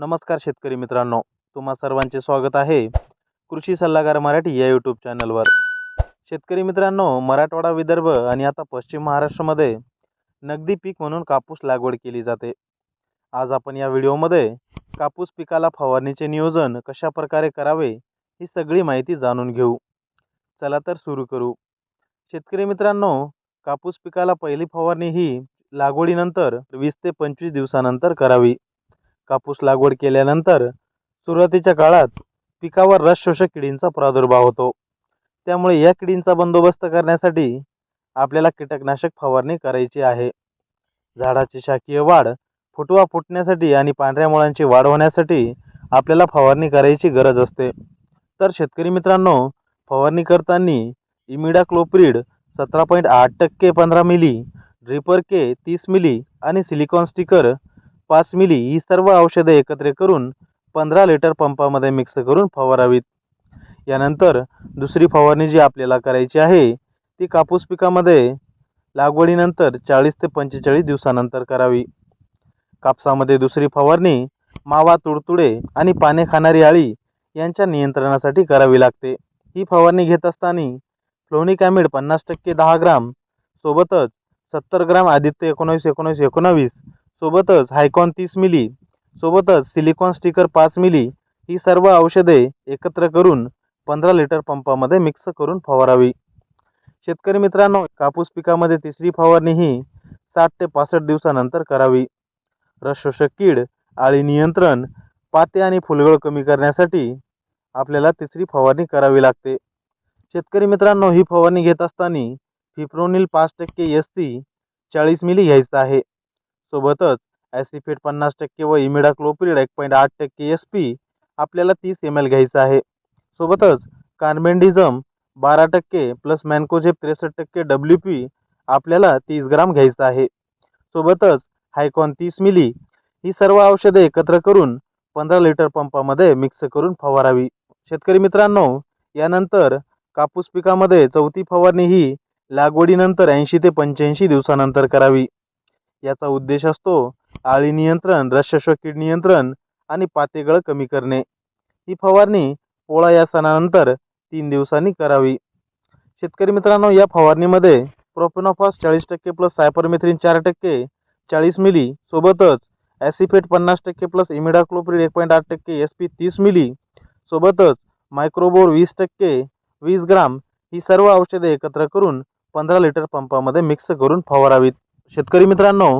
नमस्कार शेतकरी मित्रांनो तुम्हा सर्वांचे स्वागत आहे कृषी सल्लागार मराठी या यूट्यूब चॅनलवर शेतकरी मित्रांनो मराठवाडा विदर्भ आणि आता पश्चिम महाराष्ट्रामध्ये नगदी पीक म्हणून कापूस लागवड केली जाते. आज आपण या व्हिडिओमध्ये कापूस पिकाला फवारणीचे नियोजन कशा प्रकारे करावे ही सगळी माहिती जाणून घेऊ. चला तर सुरू करू. शेतकरी मित्रांनो कापूस पिकाला पहिली फवारणी ही लागवडीनंतर वीस ते पंचवीस दिवसानंतर करावी. कापूस लागवड केल्यानंतर सुरुवातीच्या काळात पिकावर रस शोषक किडींचा प्रादुर्भाव होतो. त्यामुळे या किडींचा बंदोबस्त करण्यासाठी आपल्याला कीटकनाशक फवारणी करायची आहे. झाडाची शाकीय वाढ फुटवा फुटण्यासाठी आणि पांढऱ्या मुळांची वाढ होण्यासाठी आपल्याला फवारणी करायची गरज असते. तर शेतकरी मित्रांनो फवारणी करताना इमिडाक्लोप्रीड सतरा पॉईंट आठ टक्के पंधरा मिली ड्रिपर के तीस मिली आणि सिलिकॉन स्टिकर पाच मिली ही सर्व औषधे एकत्र करून पंधरा लिटर पंपामध्ये मिक्स करून फवारावीत. यानंतर दुसरी फवारणी जी आपल्याला करायची आहे ती कापूस पिकामध्ये लागवडीनंतर चाळीस ते पंचेचाळीस दिवसानंतर करावी. कापसामध्ये दुसरी फवारणी मावा तुडतुडे आणि पाने खाणारी आळी यांच्या नियंत्रणासाठी करावी लागते. ही फवारणी घेत असताना फ्लोनिक ॲमिड पन्नास टक्के दहा ग्राम सोबतच सत्तर ग्राम आदित्य एकोणावीस एकोणावीस एकोणावीस सोबतच हायकॉन तीस मिली सोबतच सिलिकॉन स्टिकर पाच मिली ही सर्व औषधे एकत्र करून पंधरा लिटर पंपामध्ये मिक्स करून फवारावी. शेतकरी मित्रांनो कापूस पिकामध्ये तिसरी फवारणी ही साठ ते पासष्ट दिवसानंतर करावी. रस शोषक कीड आळी नियंत्रण पाते आणि फुलगळ कमी करण्यासाठी आपल्याला तिसरी फवारणी करावी लागते. शेतकरी मित्रांनो ही फवारणी घेत असताना फिप्रोनिल पाच टक्के एस सी चाळीस मिली घ्यायचं आहे. सोबतच ॲसिफेट पन्नास टक्के व इमिडाक्लोप्रिड एक पॉईंट आठ टक्के एस पी आपल्याला तीस एम एल घ्यायचं आहे. सोबतच कार्मेंडिझम बारा टक्के प्लस मॅनकोझेप त्रेसष्ट टक्के डब्ल्यू पी आपल्याला तीस ग्राम घ्यायचं आहे. सोबतच हायकॉन तीस मिली ही सर्व औषधे एकत्र करून पंधरा लिटर पंपामध्ये मिक्स करून फवारावी. शेतकरी मित्रांनो यानंतर कापूस पिकामध्ये चौथी फवारणी ही लागवडीनंतर ऐंशी ते पंच्याऐंशी दिवसानंतर करावी. याचा उद्देश असतो आळी नियंत्रण रसश्व कीड नियंत्रण आणि पातेगळ कमी करणे. ही फवारणी पोळा या सणानंतर तीन दिवसांनी करावी. शेतकरी मित्रांनो या फवारणीमध्ये प्रोपेनॉफॉस चाळीस टक्के प्लस सायपरमेथ्रिन चार टक्के चाळीस मिली सोबतच ॲसिफेट पन्नास टक्के प्लस इमिडाक्लोप्रिड एक पॉईंट आठ टक्के एस पी तीस मिली सोबतच मायक्रोबोर वीस टक्के वीस ग्राम ही सर्व औषधे एकत्र करून पंधरा लिटर पंपामध्ये मिक्स करून फवारावीत. शेतकरी मित्रांनो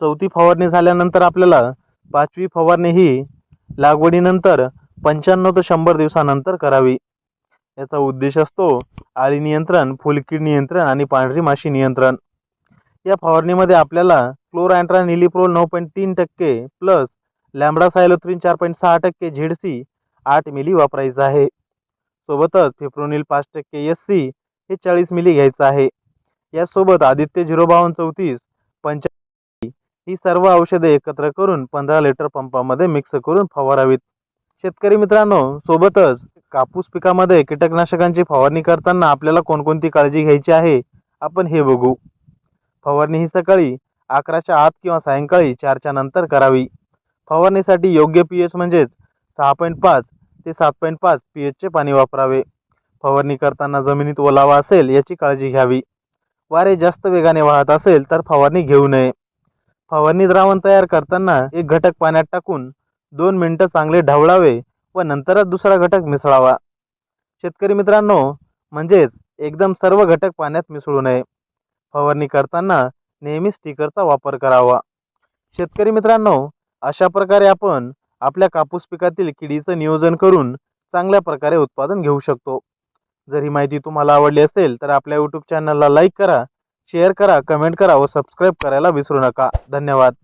चौथी फवारणी झाल्यानंतर आपल्याला पाचवी फवारणी ही लागवडीनंतर पंच्याण्णव ते शंभर दिवसानंतर करावी. याचा उद्देश असतो आळी नियंत्रण फुलकीड नियंत्रण आणि पांढरी माशी नियंत्रण. या फवारणीमध्ये आपल्याला क्लोरँट्रा निलिप्रोल नऊ पॉईंट तीन टक्के प्लस लॅम्बडा सायलोथ्रीन चार पॉईंट सहा टक्के झेडसी आठ मिली वापरायचं आहे. सोबतच फिप्रोनिल पाच टक्के एस सी हे चाळीस मिली घ्यायचं आहे. यासोबत आदित्य झिरो बावन्न चौतीस पंचा ही सर्व औषधे एकत्र करून पंधरा लिटर पंपामध्ये मिक्स करून फवारावीत. शेतकरी मित्रांनो सोबतच कापूस पिकामध्ये कीटकनाशकांची फवारणी करताना आपल्याला कोणकोणती काळजी घ्यायची आहे आपण हे बघू. फवारणी ही सकाळी अकराच्या आत किंवा सायंकाळी चारच्या नंतर करावी. फवारणीसाठी योग्य पी एच म्हणजेच सहा पॉईंट पाच ते सात पॉईंट पाच पी एचचे पाणी वापरावे. फवारणी करताना जमिनीत ओलावा असेल याची काळजी घ्यावी. वारे जास्त वेगाने वाहत असेल तर फवारणी घेऊ नये. फवारणी द्रावण तयार करताना एक घटक पाण्यात टाकून दोन मिनटं चांगले ढवळावे व नंतरच दुसरा घटक मिसळावा. शेतकरी मित्रांनो म्हणजेच एकदम सर्व घटक पाण्यात मिसळू नये. फवारणी करताना नेहमी स्टिकरचा वापर करावा. शेतकरी मित्रांनो अशा प्रकारे आपण आपल्या कापूस पिकातील किडीचं नियोजन करून चांगल्या प्रकारे उत्पादन घेऊ शकतो. जर ही माहिती तुम्हाला आवडली असेल तर आपल्या यूट्यूब चॅनलला लाईक करा शेअर करा कमेंट करा व सबस्क्राईब करायला विसरू नका. धन्यवाद.